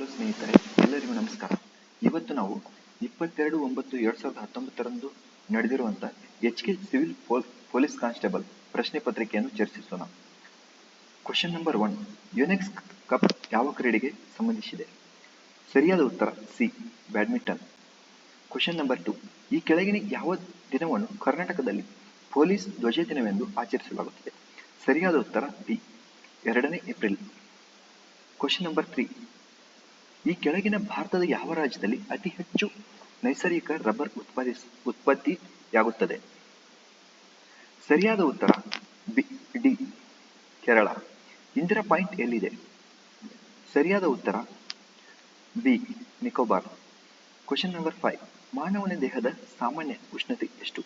Hello ಸ್ನೇಹಿತರೆ, ಎಲ್ಲರಿಗೂ ನಮಸ್ಕಾರ. ಇವತ್ತು ನಾವು ಇಪ್ಪತ್ತೆರಡು ಒಂಬತ್ತು ಎರಡ್ ಸಾವಿರದ ಹತ್ತೊಂಬತ್ತರಂದು ನಡೆದಿರುವಂಥ H K civil pol police constable ಪ್ರಶ್ನೆ ಪತ್ರಿಕೆಯನ್ನು ಚರ್ಚಿಸೋಣ. Question number one Yonex cup ಯಾವ ಕ್ರೀಡೆಗೆ ಸಂಬಂಧಿಸಿದೆ? ಸರಿಯಾದ ಉತ್ತರ C badminton question number two ಈ ಕೆಳಗಿನ ಯಾವ ದಿನವನ್ನು ಕರ್ನಾಟಕದಲ್ಲಿ ಪೊಲೀಸ್ ಧ್ವಜ ದಿನವೆಂದು ಆಚರಿಸಲಾಗುತ್ತದೆ? ಸರಿಯಾದ ಉತ್ತರ ಬಿ, ಎರಡನೇ ಏಪ್ರಿಲ್. ಕ್ವಶನ್ ನಂಬರ್ ತ್ರೀ ಈ ಕೆಳಗಿನ ಭಾರತದ ಯಾವ ರಾಜ್ಯದಲ್ಲಿ ಅತಿ ಹೆಚ್ಚು ನೈಸರ್ಗಿಕ ರಬ್ಬರ್ ಉತ್ಪಾದಿಸ್, ಉತ್ಪತ್ತಿಯಾಗುತ್ತದೆ? ಸರಿಯಾದ ಉತ್ತರ, B, D, Kerala. Indira point ಎಲ್ಲಿದೆ? ಸರಿಯಾದ ಉತ್ತರ, B, Nicobar. Question number five. ಮಾನವನ ದೇಹದ ಸಾಮಾನ್ಯ ಉಷ್ಣತೆ ಎಷ್ಟು?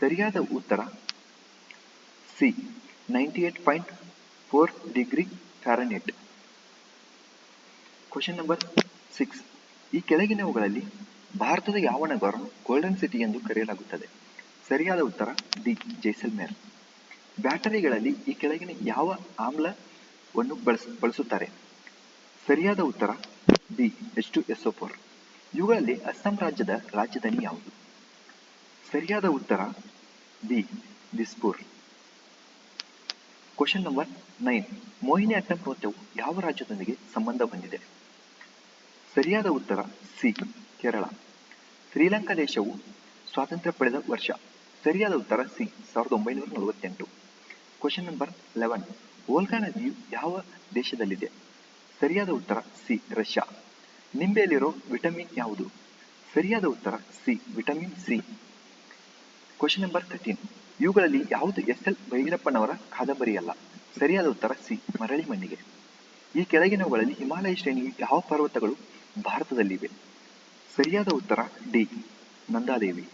ಸರಿಯಾದ ಉತ್ತರ, C, ninety eight point four degree Fahrenheit question number six ಈ ಕೆಳಗಿನವುಗಳಲ್ಲಿ ಭಾರತದ ಯಾವ ನಗರವನ್ನು ಗೋಲ್ಡನ್ ಸಿಟಿ ಎಂದು ಕರೆಯಲಾಗುತ್ತದೆ? ಸರಿಯಾದ ಉತ್ತರ ಡಿ. ಜೈಸಲ್ಮೇರ್ ಬ್ಯಾಟರಿಗಳಲ್ಲಿ ಈ ಕೆಳಗಿನ ಯಾವ ಆಮ್ಲವನ್ನು ಬಳಸ, ಬಳಸುತ್ತಾರೆ? ಸರಿಯಾದ ಉತ್ತರ D. H two S four ಇವುಗಳಲ್ಲಿ ಅಸ್ಸಾಂ ರಾಜ್ಯದ ರಾಜಧಾನಿ ಯಾವುದು? ಸರಿಯಾದ ಉತ್ತರ D. Dispur. Question number nine Mohiniyattam ನೃತ್ಯವು ಯಾವ ರಾಜ್ಯದೊಂದಿಗೆ ಸಂಬಂಧ ಹೊಂದಿದೆ? ಸರಿಯಾದ ಉತ್ತರ ಸಿ ಕೇರಳ. ಶ್ರೀಲಂಕಾ ದೇಶವು ಸ್ವಾತಂತ್ರ್ಯ ಪಡೆದ ವರ್ಷ. ಸರಿಯಾದ ಉತ್ತರ ಸಿ, ಸಾವಿರದ ಒಂಬೈನೂರ ನಲವತ್ತೆಂಟು. ಕ್ವಶನ್ ನಂಬರ್ ಲೆವೆನ್ ವೋಲ್ಗಾ ನದಿಯು ಯಾವ ದೇಶದಲ್ಲಿದೆ? ಸರಿಯಾದ ಉತ್ತರ ಸಿ, ರಷ್ಯಾ. ನಿಂಬೆಯಲ್ಲಿರೋ ವಿಟಮಿನ್ ಯಾವುದು? ಸರಿಯಾದ ಉತ್ತರ C, vitamin C. Question number thirteen ಇವುಗಳಲ್ಲಿ ಯಾವುದು ಎಸ್ ಎಲ್ ಭೈರಪ್ಪನವರ ಕಾದಂಬರಿಯಲ್ಲ ಸರಿಯಾದ ಉತ್ತರ ಸಿ, ಮರಳಿ ಮಣ್ಣಿಗೆ. ಈ ಕೆಳಗಿನವುಗಳಲ್ಲಿ ಹಿಮಾಲಯ ಶ್ರೇಣಿಯ ಯಾವ ಪರ್ವತಗಳು ಭಾರತದಲ್ಲಿವೆ. ಸರಿಯಾದ ಉತ್ತರ D. Nanda Devi.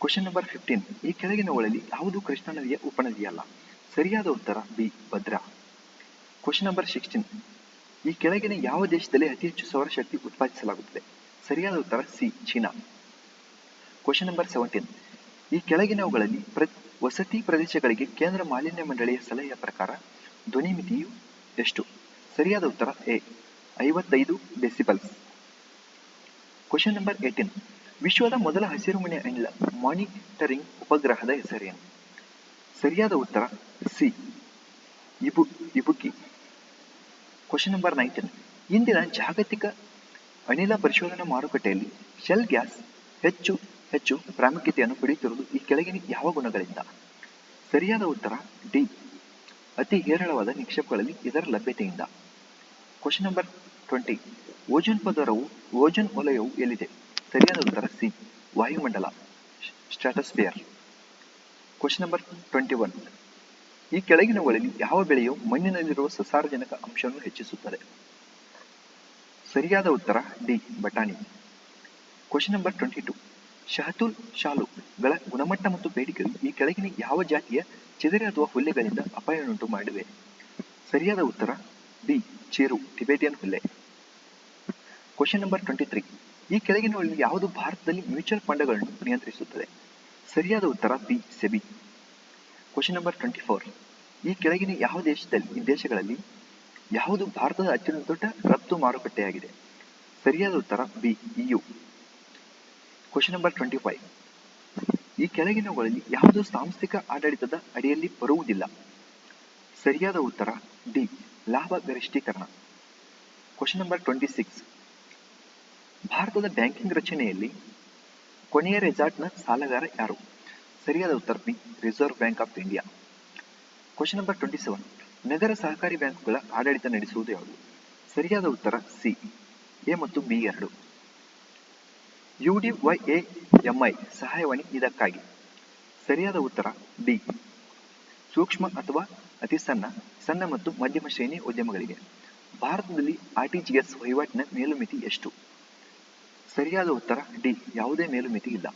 Question number fifteen ಈ ಕೆಳಗಿನವುಗಳಲ್ಲಿ ಯಾವುದು ಕೃಷ್ಣ ನದಿಯ ಉಪನದಿಯಲ್ಲ? ಸರಿಯಾದ ಉತ್ತರ B. Bhadra. Question number sixteen ಈ ಕೆಳಗಿನ ಯಾವ ದೇಶದಲ್ಲಿ ಅತಿ ಹೆಚ್ಚು ಸೌರಶಕ್ತಿ ಉತ್ಪಾದಿಸಲಾಗುತ್ತದೆ? ಸರಿಯಾದ ಉತ್ತರ C. China. Question number seventeen ಈ ಕೆಳಗಿನವುಗಳಲ್ಲಿ ಪ್ರ ವಸತಿ ಪ್ರದೇಶಗಳಿಗೆ ಕೇಂದ್ರ ಮಾಲಿನ್ಯ ಮಂಡಳಿಯ ಸಲಹೆಯ ಪ್ರಕಾರ ಧ್ವನಿ ಮಿತಿಯು ಎಷ್ಟು? ಸರಿಯಾದ ಉತ್ತರ ಎ. ಐವತ್ತೈದು ಡೆಸಿಬಲ್ಸ್ ಕ್ವಶನ್ ನಂಬರ್ ಏಟೀನ್ ವಿಶ್ವದ ಮೊದಲ ಹಸಿರುಮನೆ ಅನಿಲ ಮಾನಿಟರಿಂಗ್ ಉಪಗ್ರಹದ ಹೆಸರೇನು? ಸರಿಯಾದ ಉತ್ತರ, C. Ibu, Ibuki. Question number nineteen ಇಂದಿನ ಜಾಗತಿಕ ಅನಿಲ ಪರಿಶೋಧನಾ ಮಾರುಕಟ್ಟೆಯಲ್ಲಿ ಶೆಲ್ ಗ್ಯಾಸ್ ಹೆಚ್ಚು ಹೆಚ್ಚು ಪ್ರಾಮುಖ್ಯತೆಯನ್ನು ಪಡೆಯುತ್ತಿರುವುದು ಈ ಕೆಳಗಿನ ಯಾವ ಗುಣಗಳಿಂದ? ಸರಿಯಾದ ಉತ್ತರ, ಡಿ. ಅತಿ ಹೇರಳವಾದ ನಿಕ್ಷೇಪಗಳಲ್ಲಿ ಇದರ ಲಭ್ಯತೆಯಿಂದ. ಕ್ವಶನ್ ನಂಬರ್ ಟ್ವೆಂಟಿ ಓಜೋನ್ ಪದರವು, ಓಜೋನ್ ವಲಯವು ಎಲ್ಲಿದೆ? ಸರಿಯಾದ ಉತ್ತರ ಸಿ, ವಾಯುಮಂಡಲ stratosphere. Question number twenty one ಈ ಕೆಳಗಿನವುಗಳಲ್ಲಿ ಯಾವ ಬೆಳೆಯು ಮಣ್ಣಿನಲ್ಲಿರುವ ಸಸಾರಜನಕ ಅಂಶವನ್ನು ಹೆಚ್ಚಿಸುತ್ತದೆ? ಸರಿಯಾದ ಉತ್ತರ ಡಿ, ಬಟಾಣಿ. ಕ್ವಶನ್ ನಂಬರ್ ಟ್ವೆಂಟಿ ಟು ಶಹತೂಲ್ ಶಾಲುಗಳ ಗುಣಮಟ್ಟ ಮತ್ತು ಬೇಡಿಕೆಗಳು ಈ ಕೆಳಗಿನ ಯಾವ ಜಾತಿಯ ಚಿದರೆ ಅಥವಾ ಹುಲ್ಲೆಗಳಿಂದ ಅಪಾಯವನ್ನುಂಟು ಮಾಡಿವೆ ಸರಿಯಾದ ಉತ್ತರ ಬಿ ಚೇರು, ಟಿಬೇಟಿಯನ್ ಹುಲ್ಲೆ ಕ್ವಶನ್ ನಂಬರ್ ಟ್ವೆಂಟಿ ತ್ರೀ ಈ ಕೆಳಗಿನವುಗಳಲ್ಲಿ ಯಾವುದು ಭಾರತದಲ್ಲಿ ಮ್ಯೂಚುವಲ್ ಫಂಡ್ಗಳನ್ನು ನಿಯಂತ್ರಿಸುತ್ತದೆ? ಸರಿಯಾದ ಉತ್ತರ B, SEBI. Question number twenty four ಈ ಕೆಳಗಿನ ಯಾವ ದೇಶದಲ್ಲಿ ದೇಶಗಳಲ್ಲಿ ಯಾವುದು ಭಾರತದ ಅತ್ಯಂತ ದೊಡ್ಡ ರಫ್ತು ಮಾರುಕಟ್ಟೆಯಾಗಿದೆ? ಸರಿಯಾದ ಉತ್ತರ B EU question number twenty five ಈ ಕೆಳಗಿನವುಗಳಲ್ಲಿ ಯಾವುದು ಸಾಂಸ್ಥಿಕ ಆಡಳಿತದ ಅಡಿಯಲ್ಲಿ ಬರುವುದಿಲ್ಲ? ಸರಿಯಾದ ಉತ್ತರ ಡಿ ಲಾಭ ಗರಿಷ್ಠೀಕರಣ. ಕ್ವಶನ್ ನಂಬರ್ ಟ್ವೆಂಟಿ ಸಿಕ್ಸ್ ಭಾರತದ ಬ್ಯಾಂಕಿಂಗ್ ರಚನೆಯಲ್ಲಿ ಕೊನೆಯ ರೆಸಾರ್ಟ್ನ ಸಾಲಗಾರ ಯಾರು? ಸರಿಯಾದ ಉತ್ತರ B Reserve Bank of India question number twenty seven ನಗರ ಸಹಕಾರಿ ಬ್ಯಾಂಕುಗಳ ಆಡಳಿತ ನಡೆಸುವುದು ಯಾವುದು? ಸರಿಯಾದ ಉತ್ತರ ಸಿ, ಎ ಮತ್ತು ಬಿ ಎರಡು. U D Y A M I ಸಹಾಯವಾಣಿ ಇದಕ್ಕಾಗಿ. ಸರಿಯಾದ ಉತ್ತರ ಡಿ, ಸೂಕ್ಷ್ಮ ಅಥವಾ ಅತಿ ಸಣ್ಣ ಸಣ್ಣ ಮತ್ತು ಮಧ್ಯಮ ಶ್ರೇಣಿ ಉದ್ಯಮಗಳಿಗೆ. ಭಾರತದಲ್ಲಿ ಆರ್ಟಿಜಿಎಸ್ ವಹಿವಾಟಿನ ಮೇಲುಮಿತಿ ಎಷ್ಟು? ಸರಿಯಾದ ಉತ್ತರ ಡಿ, ಯಾವುದೇ ಮೇಲುಮಿತಿ ಇಲ್ಲ.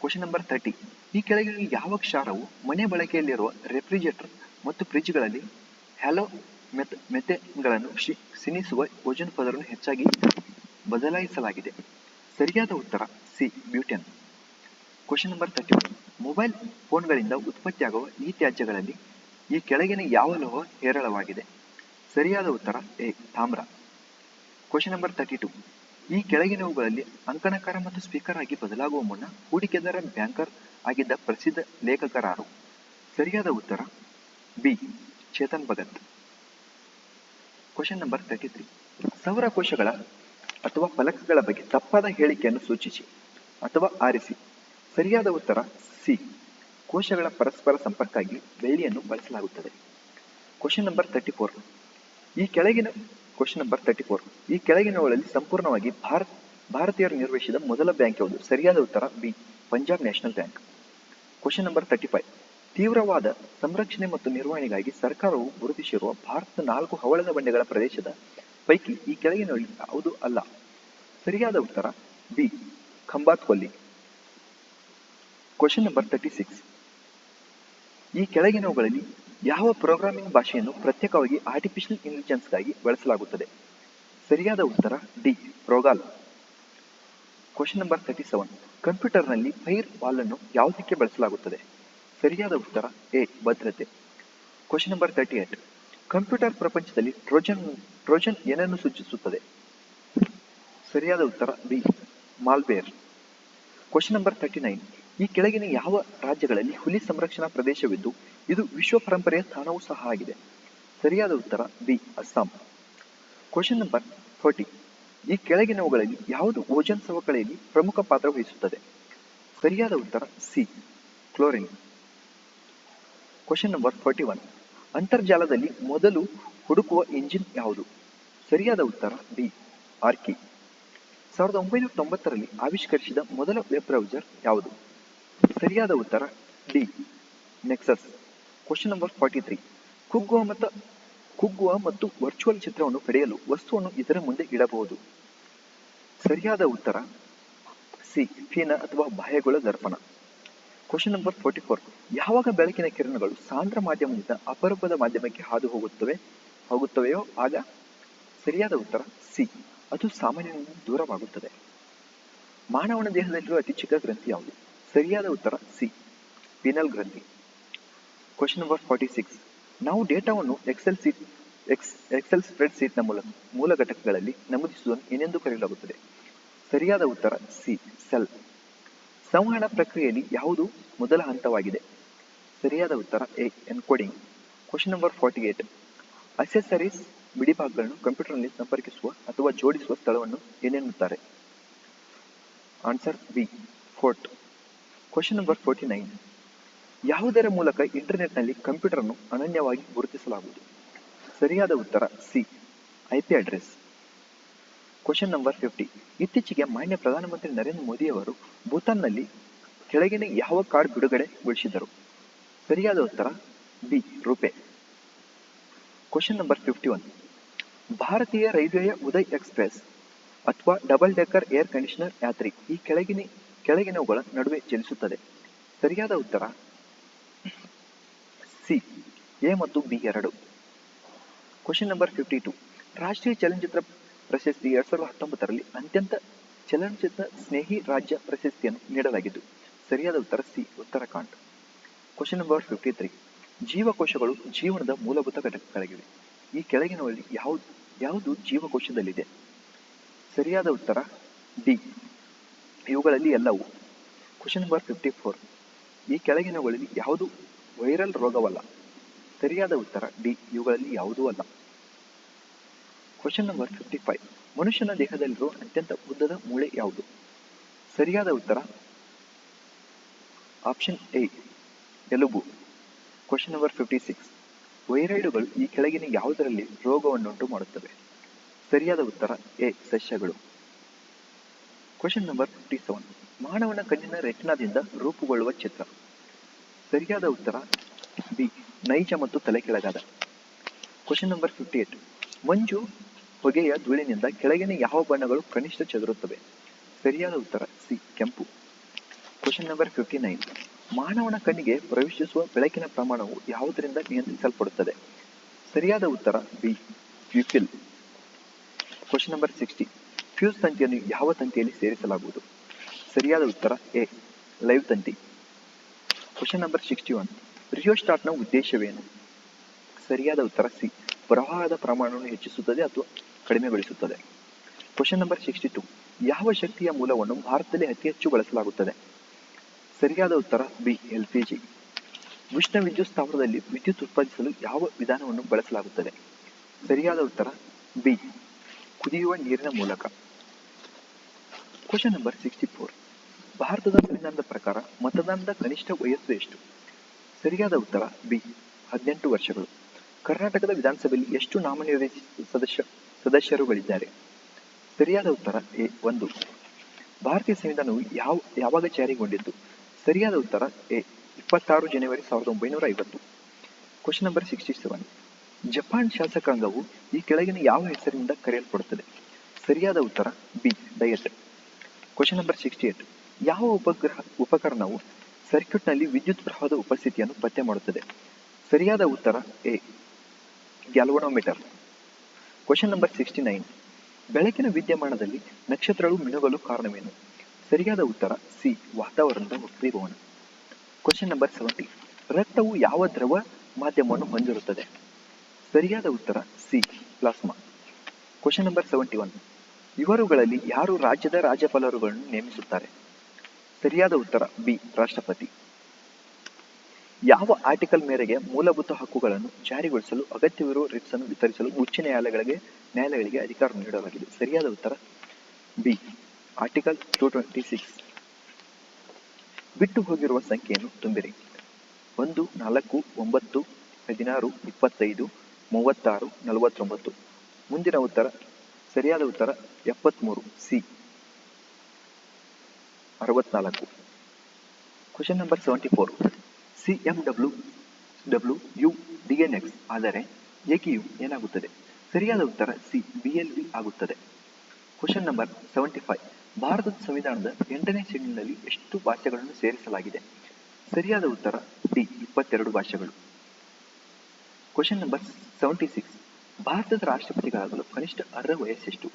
ಕ್ವಶನ್ ನಂಬರ್ ತರ್ಟಿ ಈ ಕೆಳಗಿನ ಯಾವ ಕ್ಷಾರವು ಮನೆ ಬಳಕೆಯಲ್ಲಿರುವ ರೆಫ್ರಿಜರೇಟರ್ ಮತ್ತು ಫ್ರಿಜ್ಗಳಲ್ಲಿ ಹ್ಯಾಲೋ ಮೆತ್ ಮೆಥೆನ್ಗಳನ್ನು ಸಿನಿಸುವ ಓಜನ್ ಪದರನ್ನು ಹೆಚ್ಚಾಗಿ ಬದಲಾಯಿಸಲಾಗಿದೆ. ಸರಿಯಾದ ಉತ್ತರ C, butane. Question number thirty one mobile ಫೋನ್ಗಳಿಂದ ಉತ್ಪತ್ತಿಯಾಗುವ ಈ ತ್ಯಾಜ್ಯಗಳಲ್ಲಿ ಈ ಕೆಳಗಿನ ಯಾವ ಲೋಹ ಹೇರಳವಾಗಿದೆ? ಸರಿಯಾದ ಉತ್ತರ ಎ, ತಾಮ್ರ. ಕ್ವಶನ್ ನಂಬರ್ ತರ್ಟಿ ಟು ಈ ಕೆಳಗಿನವುಗಳಲ್ಲಿ ಅಂಕಣಕಾರ ಮತ್ತು ಸ್ಪೀಕರ್ ಆಗಿ ಬದಲಾಗುವ ಮುನ್ನ ಹೂಡಿಕೆದಾರ ಬ್ಯಾಂಕರ್ ಆಗಿದ್ದ ಪ್ರಸಿದ್ಧ ಲೇಖಕರಾರು. ಸರಿಯಾದ ಉತ್ತರ B, Chetan Bhagat. Question number thirty three ಸೌರ ಕೋಶಗಳ ಅಥವಾ ಫಲಕಗಳ ಬಗ್ಗೆ ತಪ್ಪಾದ ಹೇಳಿಕೆಯನ್ನು ಸೂಚಿಸಿ ಅಥವಾ ಆರಿಸಿ. ಸರಿಯಾದ ಉತ್ತರ ಸಿ ಕೋಶಗಳ ಪರಸ್ಪರ ಸಂಪರ್ಕಕ್ಕಾಗಿ ಬೆಳ್ಳಿಯನ್ನು ಬಳಸಲಾಗುತ್ತದೆ. ಕ್ವಶನ್ ನಂಬರ್ ತರ್ಟಿ ಫೋರ್ ಈ ಕೆಳಗಿನ ಕ್ವಶನ್ ನಂಬರ್ ತರ್ಟಿ ಫೋರ್ ಈ ಕೆಳಗಿನವುಗಳಲ್ಲಿ ಸಂಪೂರ್ಣವಾಗಿ ಭಾರತ್, ಭಾರತೀಯರು ನಿರ್ವಹಿಸಿದ ಮೊದಲ ಬ್ಯಾಂಕ್ ಯಾವುದು? ಸರಿಯಾದ ಉತ್ತರ B, Punjab national bank. Question number thirty five ತೀವ್ರವಾದ ಸಂರಕ್ಷಣೆ ಮತ್ತು ನಿರ್ವಹಣೆಗಾಗಿ ಸರ್ಕಾರವು ಗುರುತಿಸಿರುವ ಭಾರತದ ನಾಲ್ಕು ಹವಳದ ಬಂಡೆಗಳ ಪ್ರದೇಶದ ಪೈಕಿ ಈ ಕೆಳಗಿನ ಯಾವುದು ಅಲ್ಲ? ಸರಿಯಾದ ಉತ್ತರ ಬಿ, ಖಂಬಾತ್ ಕೊಲ್ಲಿ. ಕ್ವಶನ್ ನಂಬರ್ ತರ್ಟಿ ಸಿಕ್ಸ್ ಈ ಕೆಳಗಿನವುಗಳಲ್ಲಿ ಯಾವ ಪ್ರೋಗ್ರಾಮಿಂಗ್ ಭಾಷೆಯನ್ನು ಪ್ರತ್ಯೇಕವಾಗಿ ಆರ್ಟಿಫಿಷಿಯಲ್ ಇಂಟೆಲಿಜೆನ್ಸ್ಗಾಗಿ ಬಳಸಲಾಗುತ್ತದೆ? ಸರಿಯಾದ ಉತ್ತರ D, Prolog. Question number thirty seven ಕಂಪ್ಯೂಟರ್ನಲ್ಲಿ ಫೈರ್ ವಾಲ್ ಅನ್ನು ಯಾವುದಕ್ಕೆ ಬಳಸಲಾಗುತ್ತದೆ? ಸರಿಯಾದ ಉತ್ತರ ಎ, ಭದ್ರತೆ. Question number thirty eight computer ಪ್ರಪಂಚದಲ್ಲಿ ಟ್ರೋಜನ್ ಟ್ರೋಜನ್ ಏನನ್ನು ಸೂಚಿಸುತ್ತದೆ? ಸರಿಯಾದ ಉತ್ತರ B malware question number thirty nine ಈ ಕೆಳಗಿನ ಯಾವ ರಾಜ್ಯಗಳಲ್ಲಿ ಹುಲಿ ಸಂರಕ್ಷಣಾ ಪ್ರದೇಶವಿದ್ದು, ಇದು ವಿಶ್ವ ಪರಂಪರೆಯ ತಾಣವೂ ಸಹ ಆಗಿದೆ. ಸರಿಯಾದ ಉತ್ತರ B Assam. Question number forty ಈ ಕೆಳಗಿನವುಗಳಲ್ಲಿ ಯಾವುದು ಓಜನ್ ಸವಕಳಿಯಲ್ಲಿ ಪ್ರಮುಖ ಪಾತ್ರ ವಹಿಸುತ್ತದೆ? ಸರಿಯಾದ ಉತ್ತರ, C, chlorine. Question number forty one ಅಂತರ್ಜಾಲದಲ್ಲಿ ಮೊದಲು ಹುಡುಕುವ ಇಂಜಿನ್ ಯಾವುದು? ಸರಿಯಾದ ಉತ್ತರ ಬಿ ಆರ್ಕಿ ಸಾವಿರದ ಒಂಬೈನೂರ ತೊಂಬತ್ತರಲ್ಲಿ ಆವಿಷ್ಕರಿಸಿದ ಮೊದಲ ವೆಬ್ ಬ್ರೌಸರ್ ಯಾವುದು? ಸರಿಯಾದ ಉತ್ತರ D. Nexus question number forty three ಕುಗ್ಗುವ ಮತ್ತು ಕುಗ್ಗುವ ಮತ್ತು ವರ್ಚುವಲ್ ಚಿತ್ರವನ್ನು ಪಡೆಯಲು ವಸ್ತುವನ್ನು ಇದರ ಮುಂದೆ ಇಡಬಹುದು. ಸರಿಯಾದ ಉತ್ತರ ಸಿ. ಫೀನ ಅಥವಾ ಬಾಹ್ಯಗೊಳ ದರ್ಪಣ. ಕ್ವಶನ್ ನಂಬರ್ ಫೋರ್ಟಿ ಫೋರ್ ಯಾವಾಗ ಬೆಳಕಿನ ಕಿರಣಗಳು ಸಾಂದ್ರ ಮಾಧ್ಯಮದಿಂದ ಅಪರೂಪದ ಮಾಧ್ಯಮಕ್ಕೆ ಹಾದು ಹೋಗುತ್ತವೆ, ಹೋಗುತ್ತವೆಯೋ ಆಗ ಸರಿಯಾದ ಉತ್ತರ ಸಿ. ಅದು ಸಾಮಾನ್ಯದಿಂದ ದೂರವಾಗುತ್ತದೆ. ಮಾನವನ ದೇಹದಲ್ಲಿರುವ ಅತಿ ಚಿಕ್ಕ ಗ್ರಂಥಿ ಯಾವುದು? ಸರಿಯಾದ ಉತ್ತರ ಸಿ. ಪಿನಲ್ ಗ್ರಂಥಿ. ಕ್ವಶನ್ ನಂಬರ್ ಫಾರ್ಟಿ ಸಿಕ್ಸ್ ನಾವು ಡೇಟಾವನ್ನು Excel sheet ex Excel spread ಸೀಟ್ನ ಮೂಲಕ, ಮೂಲ ಘಟಕಗಳಲ್ಲಿ ನಮೂದಿಸುವುದನ್ನು ಏನೆಂದು ಕರೆಯಲಾಗುತ್ತದೆ? ಸರಿಯಾದ ಉತ್ತರ ಸಿ. ಸೆಲ್ ಸಂವಹನ ಪ್ರಕ್ರಿಯೆಯಲ್ಲಿ ಯಾವುದು ಮೊದಲ ಹಂತವಾಗಿದೆ? ಸರಿಯಾದ ಉತ್ತರ A. Encoding question number forty eight accessories ಬಿಡಿಭಾಗಗಳನ್ನು ಕಂಪ್ಯೂಟರ್ನಲ್ಲಿ ಸಂಪರ್ಕಿಸುವ ಅಥವಾ ಜೋಡಿಸುವ ಸ್ಥಳವನ್ನು ಏನೆನ್ನುತ್ತಾರೆ? Answer B port question number forty nine ಯಾವುದರ ಮೂಲಕ ಇಂಟರ್ನೆಟ್ನಲ್ಲಿ ಕಂಪ್ಯೂಟರ್ ಅನ್ನು ಅನನ್ಯವಾಗಿ ಗುರುತಿಸಲಾಗುವುದು? ಸರಿಯಾದ ಉತ್ತರ C IP address. Question number fifty ಇತ್ತೀಚೆಗೆ ಮಾನ್ಯ ಪ್ರಧಾನಮಂತ್ರಿ ನರೇಂದ್ರ ಮೋದಿ ಅವರು ಭೂತಾನ್ನಲ್ಲಿ ಕೆಳಗಿನ ಯಾವ ಕಾರ್ಡ್ ಬಿಡುಗಡೆಗೊಳಿಸಿದರು ಸರಿಯಾದ ಉತ್ತರ B, RuPay. Question number fifty one ಭಾರತೀಯ ರೈಲ್ವೆಯ ಉದಯ್ ಎಕ್ಸ್ಪ್ರೆಸ್ ಅಥವಾ double decker air conditioner Yatri ಈ ಕೆಳಗಿನ ಕೆಳಗಿನವುಗಳ ನಡುವೆ ಚಲಿಸುತ್ತದೆ. ಸರಿಯಾದ ಉತ್ತರ? ಸಿ. ಎ ಮತ್ತು ಬಿ ಎರಡು. ಕ್ವಶನ್ ನಂಬರ್ ಫಿಫ್ಟಿ ಟು ರಾಷ್ಟ್ರೀಯ ಚಲನಚಿತ್ರ ಪ್ರಶಸ್ತಿ ಎರಡ್ ಸಾವಿರದ ಹತ್ತೊಂಬತ್ತರಲ್ಲಿ ಅತ್ಯಂತ ಚಲನಚಿತ್ರ ಸ್ನೇಹಿ ರಾಜ್ಯ ಪ್ರಶಸ್ತಿಯನ್ನು ನೀಡಲಾಗಿದ್ದು, ಸರಿಯಾದ ಉತ್ತರ C, Uttarakhand. Question number fifty three ಜೀವಕೋಶಗಳು ಜೀವನದ ಮೂಲಭೂತ ಘಟಕಗಳಾಗಿವೆ. ಈ ಕೆಳಗಿನವರಲ್ಲಿ ಯಾವುದು ಯಾವುದು ಜೀವಕೋಶದಲ್ಲಿದೆ? ಸರಿಯಾದ ಉತ್ತರ ಡಿ. ಇವುಗಳಲ್ಲಿ ಎಲ್ಲವೂ ಕ್ವಶನ್ ನಂಬರ್ ಫಿಫ್ಟಿ ಫೋರ್ ಈ ಕೆಳಗಿನವುಗಳಲ್ಲಿ ಯಾವುದು ವೈರಲ್ ರೋಗವಲ್ಲ? ಸರಿಯಾದ ಉತ್ತರ ಡಿ ಇವುಗಳಲ್ಲಿ ಯಾವುದೂ ಅಲ್ಲ. ಕ್ವಶನ್ ನಂಬರ್ ಫಿಫ್ಟಿ ಫೈವ್ ಮನುಷ್ಯನ ದೇಹದಲ್ಲಿರುವ ಅತ್ಯಂತ ಉದ್ದದ ಮೂಳೆ ಯಾವುದು? ಸರಿಯಾದ ಉತ್ತರ ಆಪ್ಷನ್ ಎ ಎಲುಬು. ಕ್ವಶನ್ ನಂಬರ್ ಫಿಫ್ಟಿ ಸಿಕ್ಸ್ ವೈರೈಡುಗಳು ಈ ಕೆಳಗಿನ ಯಾವುದರಲ್ಲಿ ರೋಗವನ್ನುಂಟು ಮಾಡುತ್ತವೆ ಸರಿಯಾದ ಉತ್ತರ ಎ ಸಸ್ಯಗಳು. ಕ್ವಶನ್ ನಂಬರ್ ಫಿಫ್ಟಿ ಸೆವೆನ್ ಮಾನವನ ಕಣ್ಣಿನ ರೆಟಿನಾದಿಂದ ರೂಪುಗೊಳ್ಳುವ ಚಿತ್ರ ಸರಿಯಾದ ಉತ್ತರ, ಬಿ. ನೈಜ ಮತ್ತು ತಲೆ ಕೆಳಗಾದ. ಕ್ವಶನ್ ನಂಬರ್ ಫಿಫ್ಟಿ ಏಟ್ ಮಂಜು ಹೊಗೆಯ ಧೂಳಿನಿಂದ ಕೆಳಗಿನ ಯಾವ ಬಣ್ಣಗಳು ಕನಿಷ್ಠ ಚದುರುತ್ತವೆ? ಸರಿಯಾದ ಉತ್ತರ, ಸಿ. ಕೆಂಪು. ಕ್ವಶನ್ ನಂಬರ್ ಫಿಫ್ಟಿ ನೈನ್ ಮಾನವನ ಕಣ್ಣಿಗೆ ಪ್ರವೇಶಿಸುವ ಬೆಳಕಿನ ಪ್ರಮಾಣವು ಯಾವುದರಿಂದ ನಿಯಂತ್ರಿಸಲ್ಪಡುತ್ತದೆ? ಸರಿಯಾದ ಉತ್ತರ, B. Pupil question number sixty fuse ತಂತಿಯನ್ನು ಯಾವ ತಂತಿಯಲ್ಲಿ ಸೇರಿಸಲಾಗುವುದು? ಸರಿಯಾದ ಉತ್ತರ, ಎ. ಲೈವ್ ತಂತಿ. ಕ್ವಶನ್ ನಂಬರ್ ಸಿಕ್ಸ್ಟಿ ಒನ್ ರಿಯೋಸ್ಟಾಟ್ನ ಉದ್ದೇಶವೇನು? ಸರಿಯಾದ ಉತ್ತರ, ಸಿ. ಪ್ರವಾಹದ ಪ್ರಮಾಣವನ್ನು ಹೆಚ್ಚಿಸುತ್ತದೆ ಅಥವಾ ಕಡಿಮೆಗೊಳಿಸುತ್ತದೆ. ಕ್ವಶನ್ ನಂಬರ್ ಸಿಕ್ಸ್ಟಿ ಟು ಯಾವ ಶಕ್ತಿಯ ಮೂಲವನ್ನು ಭಾರತದಲ್ಲಿ ಅತಿ ಹೆಚ್ಚು ಬಳಸಲಾಗುತ್ತದೆ? ಸರಿಯಾದ ಉತ್ತರ, ಬಿ. ಎಲ್ ಪಿ ಜಿ ಉಷ್ಣ ವಿದ್ಯುತ್ ಸ್ಥಾವರದಲ್ಲಿ ವಿದ್ಯುತ್ ಉತ್ಪಾದಿಸಲು ಯಾವ ವಿಧಾನವನ್ನು ಬಳಸಲಾಗುತ್ತದೆ? ಸರಿಯಾದ ಉತ್ತರ, ಬಿ. ಕುದಿಯುವ ನೀರಿನ ಮೂಲಕ. ಕ್ವಶನ್ ನಂಬರ್ ಸಿಕ್ಸ್ಟಿ ಫೋರ್ ಭಾರತದ ಸಂವಿಧಾನದ ಪ್ರಕಾರ ಮತದಾನದ ಕನಿಷ್ಠ ವಯಸ್ಸು ಎಷ್ಟು? ಸರಿಯಾದ ಉತ್ತರ, ಬಿ, ಹದಿನೆಂಟು ವರ್ಷಗಳು. ಕರ್ನಾಟಕದ ವಿಧಾನಸಭೆಯಲ್ಲಿ ಎಷ್ಟು ನಾಮನಿರ್ದೇಶಿ ಸದಸ್ಯ, ಸದಸ್ಯರುಗಳಿದ್ದಾರೆ? ಸರಿಯಾದ ಉತ್ತರ, ಎ, ಒಂದು. ಭಾರತೀಯ ಸಂವಿಧಾನವು ಯಾವ, ಯಾವಾಗ ಜಾರಿಗೊಂಡಿದ್ದು? ಸರಿಯಾದ ಉತ್ತರ, ಎ, ಇಪ್ಪತ್ತಾರು ಜನವರಿ ಸಾವಿರದ ಒಂಬೈನೂರ ಐವತ್ತು. Question number sixty seven Japan ಶಾಸಕಾಂಗವು ಈ ಕೆಳಗಿನ ಯಾವ ಹೆಸರಿನಿಂದ ಕರೆಯಲ್ಪಡುತ್ತದೆ? ಸರಿಯಾದ ಉತ್ತರ, B, Diet. Question number sixty eight ಯಾವ ಉಪಗ್ರಹ, ಉಪಕರಣವು ಸರ್ಕ್ಯೂಟ್ನಲ್ಲಿ ವಿದ್ಯುತ್ ಪ್ರವಾಹದ ಉಪಸ್ಥಿತಿಯನ್ನು ಪತ್ತೆ ಮಾಡುತ್ತದೆ? ಸರಿಯಾದ ಉತ್ತರ A, galvanometer. Question number sixty nine ಬೆಳಕಿನ ವಿದ್ಯಮಾನದಲ್ಲಿ ನಕ್ಷತ್ರಗಳು ಮಿನುಗಲು ಕಾರಣವೇನು? ಸರಿಯಾದ ಉತ್ತರ ಸಿ, ವಾತಾವರಣದ ವಕ್ರೀಭವನ ಕ್ವಶನ್ ನಂಬರ್ ಸೆವೆಂಟಿ ರಕ್ತವು ಯಾವ ದ್ರವ ಮಾಧ್ಯಮವನ್ನು ಹೊಂದಿರುತ್ತದೆ? ಸರಿಯಾದ ಉತ್ತರ C, plasma. Question number seventy one ಇವರುಗಳಲ್ಲಿ ಯಾರು ರಾಜ್ಯದ ರಾಜ್ಯಪಾಲರುಗಳನ್ನು ನೇಮಿಸುತ್ತಾರೆ? ಸರಿಯಾದ ಉತ್ತರ ಬಿ, ರಾಷ್ಟ್ರಪತಿ. ಯಾವ ಆರ್ಟಿಕಲ್ ಮೇರೆಗೆ ಮೂಲಭೂತ ಹಕ್ಕುಗಳನ್ನು ಜಾರಿಗೊಳಿಸಲು ಅಗತ್ಯವಿರುವ ರಿಟ್ಸ್ ಅನ್ನು ವಿತರಿಸಲು ಉಚ್ಚ ನ್ಯಾಯಾಲಯಗಳಿಗೆ ನ್ಯಾಯಾಲಯಗಳಿಗೆ ಅಧಿಕಾರ ನೀಡಲಾಗಿದೆ? ಸರಿಯಾದ ಉತ್ತರ B, article two twenty six. ಬಿಟ್ಟು ಹೋಗಿರುವ ಸಂಖ್ಯೆಯನ್ನು ತುಂಬಿರಿ. ಒಂದು, ನಾಲ್ಕು, ಒಂಬತ್ತು, ಹದಿನಾರು, ಇಪ್ಪತ್ತೈದು, ಮೂವತ್ತಾರು, ನಲವತ್ತೊಂಬತ್ತು. ಮುಂದಿನ ಉತ್ತರ ಸರಿಯಾದ ಉತ್ತರ ಎಪ್ಪತ್ಮೂರು ಸಿ. ಅರವತ್ನಾಲ್ಕು. Question number seventy four C M W W U D N X ಆದರೆ ಏಕೆಯು ಏನಾಗುತ್ತದೆ? ಸರಿಯಾದ ಉತ್ತರ ಸಿ ಬಿ ಎಲ್ ವಿ ಆಗುತ್ತದೆ. ಕ್ವಶನ್ ನಂಬರ್ ಸೆವೆಂಟಿ ಫೈವ್ ಭಾರತದ ಸಂವಿಧಾನದ ಎಂಟನೇ ಶೆಡ್ಯೂಲ್ನಲ್ಲಿ ಎಷ್ಟು ಭಾಷೆಗಳನ್ನು ಸೇರಿಸಲಾಗಿದೆ? ಸರಿಯಾದ ಉತ್ತರ ಡಿ, ಇಪ್ಪತ್ತೆರಡು ಭಾಷೆಗಳು. ಕ್ವಶನ್ ನಂಬರ್ ಸೆವೆಂಟಿ ಸಿಕ್ಸ್ ಭಾರತದ ರಾಷ್ಟ್ರಪತಿಗಳಾಗಲು ಕನಿಷ್ಠ ಅರ್ಹ ವಯಸ್ಸೆಷ್ಟು?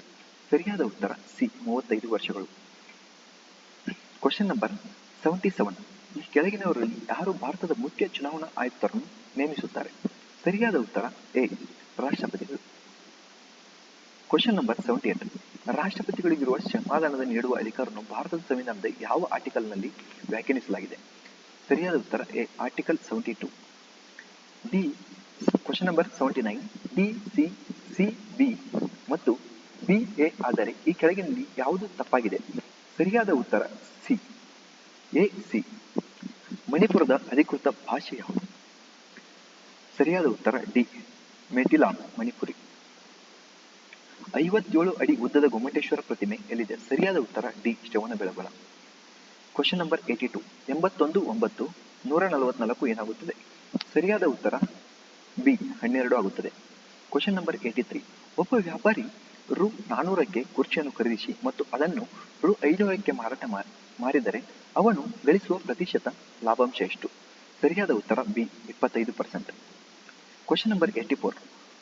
ಸರಿಯಾದ ಉತ್ತರ, ಸಿ, ಮೂವತ್ತೈದು ವರ್ಷಗಳು. ಕ್ವಶನ್ ನಂಬರ್ ಸೆವೆಂಟಿ ಸೆವೆನ್ ಈ ಕೆಳಗಿನವರಲ್ಲಿ ಯಾರು ಭಾರತದ ಮುಖ್ಯ ಚುನಾವಣಾ ಆಯುಕ್ತರನ್ನು ನೇಮಿಸುತ್ತಾರೆ? ಸರಿಯಾದ ಉತ್ತರ, ಎ, ರಾಷ್ಟ್ರಪತಿಗಳು. ಕ್ವಶನ್ ನಂಬರ್ ಸೆವೆಂಟಿ ಏಟ್ ರಾಷ್ಟ್ರಪತಿಗಳಿಗಿರುವ ಕ್ಷಮಾದಾನದ ನೀಡುವ ಅಧಿಕಾರವನ್ನು ಭಾರತದ ಸಂವಿಧಾನದ ಯಾವ ಆರ್ಟಿಕಲ್ನಲ್ಲಿ ವ್ಯಾಖ್ಯಾನಿಸಲಾಗಿದೆ? ಸರಿಯಾದ ಉತ್ತರ, A, article seventy two D question number seventy nine D C C B ಮತ್ತು ಬಿ ಎ ಆದರೆ ಈ ಕೆಳಗಿನಲ್ಲಿ ಯಾವುದು ತಪ್ಪಾಗಿದೆ? ಸರಿಯಾದ ಉತ್ತರ ಸಿ. ಎ ಸಿ ಮಣಿಪುರದ ಅಧಿಕೃತ ಭಾಷೆ ಯಾವುದು? ಸರಿಯಾದ ಉತ್ತರ ಡಿ. ಮೆಟಿಲಾಮ್ ಮಣಿಪುರಿ. ಐವತ್ತೇಳು ಅಡಿ ಉದ್ದದ ಗೊಮ್ಮಟೇಶ್ವರ ಪ್ರತಿಮೆ ಎಲ್ಲಿದೆ? ಸರಿಯಾದ ಉತ್ತರ D. Shravana Belagola question number eighty two ಎಂಬತ್ತೊಂದು ಒಂಬತ್ತು ನೂರ ನಲವತ್ನಾಲ್ಕು ಏನಾಗುತ್ತದೆ? ಸರಿಯಾದ ಉತ್ತರ ಬಿ ಹನ್ನೆರಡು ಆಗುತ್ತದೆ. ಕ್ವಶನ್ ನಂಬರ್ ಏಯ್ಟಿ ತ್ರೀ ಒಬ್ಬ ವ್ಯಾಪಾರಿ ರು ನಾನೂರಕ್ಕೆ ಕುರ್ಚಿಯನ್ನು ಖರೀದಿಸಿ ಮತ್ತು ಅದನ್ನು ರು ಐನೂರಕ್ಕೆ ಮಾರಾಟ ಮಾರಿದರೆ ಅವನು ಗಳಿಸುವ ಪ್ರತಿಶತ ಲಾಭಾಂಶ ಎಷ್ಟು? ಸರಿಯಾದ ಉತ್ತರ ಬಿ, ಇಪ್ಪತ್ತೈದು percent question number eighty four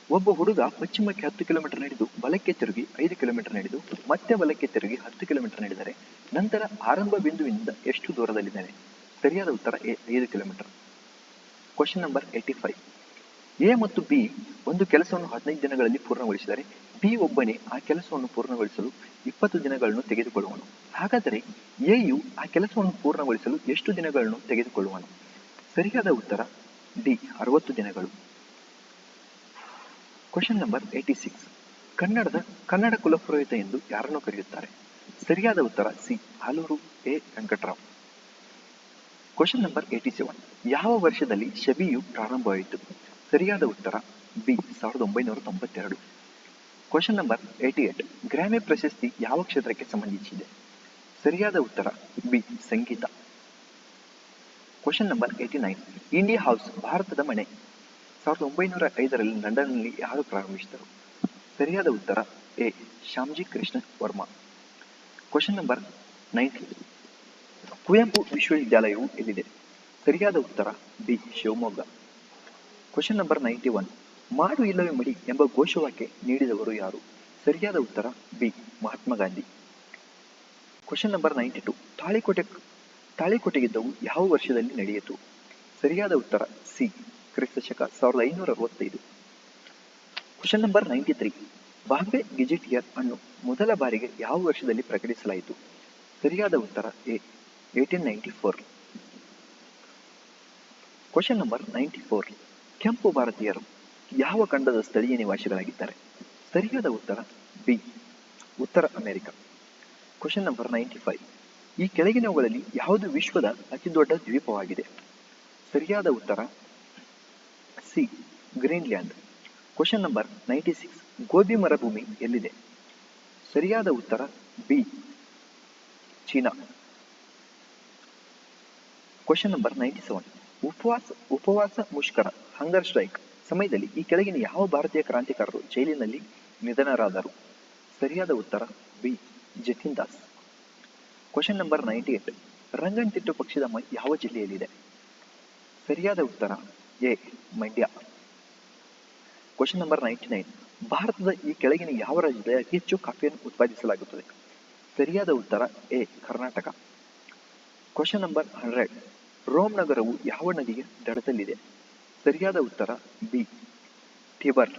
ಒಬ್ಬ ಹುಡುಗ ಪಶ್ಚಿಮಕ್ಕೆ ಹತ್ತು ಕಿಲೋಮೀಟರ್ ನಡೆದು ಬಲಕ್ಕೆ ತಿರುಗಿ ಐದು ಕಿಲೋಮೀಟರ್ ನಡೆದು ಮತ್ತೆ ಬಲಕ್ಕೆ ತಿರುಗಿ ಹತ್ತು ಕಿಲೋಮೀಟರ್ ನಡೆದರೆ ನಂತರ ಆರಂಭ ಬಿಂದುವಿನಿಂದ ಎಷ್ಟು ದೂರದಲ್ಲಿದ್ದಾನೆ? ಸರಿಯಾದ ಉತ್ತರ ಐದು kilometre question number eighty five A ಮತ್ತು ಬಿ ಒಂದು ಕೆಲಸವನ್ನು ಹದಿನೈದು ದಿನಗಳಲ್ಲಿ ಪೂರ್ಣಗೊಳಿಸಿದರೆ, ಬಿ ಒಬ್ಬನೇ ಆ ಕೆಲಸವನ್ನು ಪೂರ್ಣಗೊಳಿಸಲು ಇಪ್ಪತ್ತು ದಿನಗಳನ್ನು ತೆಗೆದುಕೊಳ್ಳುವನು. ಹಾಗಾದರೆ ಎಯು ಆ ಕೆಲಸವನ್ನು ಪೂರ್ಣಗೊಳಿಸಲು ಎಷ್ಟು ದಿನಗಳನ್ನು ತೆಗೆದುಕೊಳ್ಳುವನು? ಸರಿಯಾದ ಉತ್ತರ, ಡಿ, ಅರವತ್ತು ದಿನಗಳು. ಕ್ವಶನ್ ನಂಬರ್ ಏಯ್ಟಿ ಸಿಕ್ಸ್ ಕನ್ನಡದ ಕನ್ನಡ ಕುಲಪುರೋಹಿತ ಎಂದು ಯಾರನ್ನು ಕರೆಯುತ್ತಾರೆ? ಸರಿಯಾದ ಉತ್ತರ, C Aluru A Venkatarao. Question number eighty seven ಯಾವ ವರ್ಷದಲ್ಲಿ ಶಬಿಯು ಪ್ರಾರಂಭವಾಯಿತು? ಸರಿಯಾದ ಉತ್ತರ ಬಿ, ಸಾವಿರದ ಒಂಬೈನೂರ ತೊಂಬತ್ತೆರಡು. Question number eighty eight Grammy ಪ್ರಶಸ್ತಿ ಯಾವ ಕ್ಷೇತ್ರಕ್ಕೆ ಸಂಬಂಧಿಸಿದೆ? ಸರಿಯಾದ ಉತ್ತರ ಬಿ, ಸಂಗೀತ. Question number eighty nine India House ಭಾರತದ ಮನೆ. ಸಾವಿರದ ಒಂಬೈನೂರ ಐದರಲ್ಲಿ ಲಂಡನ್ನಲ್ಲಿ ಯಾರು ಪ್ರಾರಂಭಿಸಿದರು? ಸರಿಯಾದ ಉತ್ತರ A, Shyamji Krishna Varma. Question number ninety Kuvempu ವಿಶ್ವವಿದ್ಯಾಲಯವು ಎಲ್ಲಿದೆ? ಸರಿಯಾದ ಉತ್ತರ B, Shivamogga. Question number ninety one ಮಾಡು ಇಲ್ಲವೇ ಮಡಿ ಎಂಬ ಘೋಷವಾಕ್ಯ ನೀಡಿದವರು ಯಾರು? ಸರಿಯಾದ ಉತ್ತರ, B. Mahatma Gandhi. Question number ninety two Talikote Talikote ಯುದ್ಧವು ಯಾವ ವರ್ಷದಲ್ಲಿ ನಡೆಯಿತು? ಸರಿಯಾದ ಉತ್ತರ, ಸಿ. ಕ್ರಿಸ್ತ ಶಕ, ಸಾವಿರದ ಐನೂರ ಅರವತ್ತೈದು. Question number ninety three Bombay gazetteer ಅನ್ನು ಮೊದಲ ಬಾರಿಗೆ ಯಾವ ವರ್ಷದಲ್ಲಿ ಪ್ರಕಟಿಸಲಾಯಿತು? ಸರಿಯಾದ ಉತ್ತರ, A. Eighteen ninety four question number ninety four ಕೆಂಪು ಭಾರತೀಯರು ಯಾವ ಖಂಡದ ಸ್ಥಳೀಯ ನಿವಾಸಿಗಳಾಗಿದ್ದಾರೆ? ಸರಿಯಾದ ಉತ್ತರ, ಬಿ. ಉತ್ತರ America. Question number ninety five ಈ ಕೆಳಗಿನವುಗಳಲ್ಲಿ ಯಾವುದು ವಿಶ್ವದ ಅತಿದೊಡ್ಡ ದ್ವೀಪವಾಗಿದೆ? ಸರಿಯಾದ ಉತ್ತರ, C. Greenland. Question number ninety six Gobi ಮರಭೂಮಿ ಎಲ್ಲಿದೆ? ಸರಿಯಾದ ಉತ್ತರ, B. China. Question number ninety seven ಉಪವಾಸ ಉಪವಾಸ ಮುಷ್ಕರ. ಹಂಗರ್ ಸ್ಟ್ರೈಕ್ ಸಮಯದಲ್ಲಿ ಈ ಕೆಳಗಿನ ಯಾವ ಭಾರತೀಯ ಕ್ರಾಂತಿಕಾರರು ಜೈಲಿನಲ್ಲಿ ನಿಧನರಾದರು? ಸರಿಯಾದ ಉತ್ತರ B, Jatin Das. Question number ninety eight Ranganathittu ಪಕ್ಷಿಧಾಮ ಯಾವ ಜಿಲ್ಲೆಯಲ್ಲಿದೆ? ಸರಿಯಾದ ಉತ್ತರ A, Mandya. Question number ninety nine ಭಾರತದ ಈ ಕೆಳಗಿನ ಯಾವ ರಾಜ್ಯದಲ್ಲಿ ಹೆಚ್ಚು ಕಾಫಿಯನ್ನು ಉತ್ಪಾದಿಸಲಾಗುತ್ತದೆ? ಸರಿಯಾದ ಉತ್ತರ A, Karnataka. Question number hundred Rome ನಗರವು ಯಾವ ನದಿಗೆ ದಡದಲ್ಲಿದೆ? ಸರಿಯಾದ ಉತ್ತರ ಬಿ. ಟಿಬರ್.